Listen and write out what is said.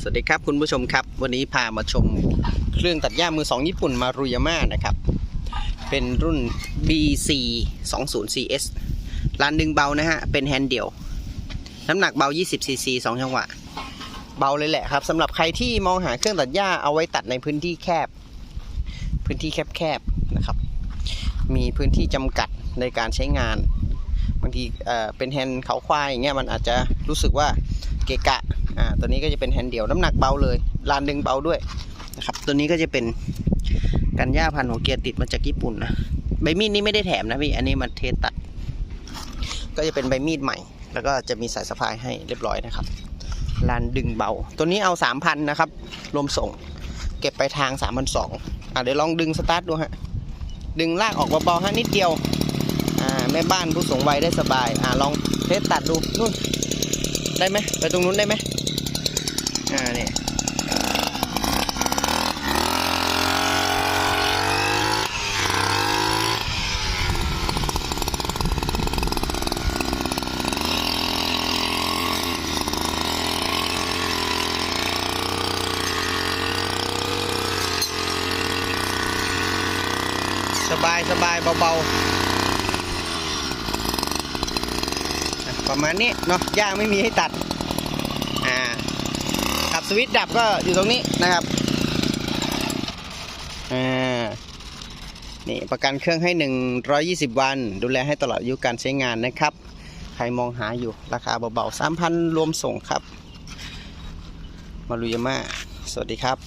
สวัสดีครับคุณผู้ชมครับ วันนี้พามาชมเครื่องตัดหญ้ามือสองญี่ปุ่นมารุยาม่านะครับ เป็นรุ่น BC 20 CS ลานดึงเบานะฮะ เป็นแฮนด์เดี่ยว น้ำหนักเบา 20 cc 2 จังหวะ เบาเลยแหละครับสำหรับใครที่มองหาเครื่องตัดหญ้าเอาไว้ตัดในพื้นที่แคบ พื้นที่แคบๆนะครับ มีพื้นที่จำกัดในการใช้งานบางทีเอ่อเป็นแฮนด์เขาควายอย่างเงี้ยมันอาจจะรู้สึกว่าเกะกะ อ่าตัวนี้ก็จะเป็นแฮนด์เดี่ยวน้ำหนักเบาเลยลานดึงเบาด้วยนะครับ ตัวนี้ก็จะเป็นกันย่าพันธุ์ของเกียร์ติดมาจากญี่ปุ่นนะใบมีดนี่ไม่ได้แถมนะพี่อันนี้มันเทสตัด ก็จะเป็นใบมีดใหม่ แล้วก็จะมีสายสะพายให้เรียบร้อยนะครับลานดึงเบา ตัวนี้เอา3,000นนะครับรวมส่ง เก็บไปทาง3,200อ่าเดี๋ยวลองดึงสตาร์ทดูฮะดึงลากออกเบาๆฮะนิดเดียวอ่าแม่บ้านผู้สูงวัยได้สบายอ่าลองเทสตัดดูนู่นได้ไหมไปตรงนู้นได้ไหม อ่าเนี่ยสบายสบายเบาๆ ประมาณนี้เนาะหญ้าไม่มีให้ตัด อ่าับสวิตช์ดับก็อยู่ตรงนี้นะครับอ่านี่ประกันเครื่องให้ 120 วัน ดูแลให้ตลอดอายุการใช้งานนะครับ ใครมองหาอยู่ราคาเบาๆ3,000 รวมส่งครับ มารุยาม่าสวัสดีครับ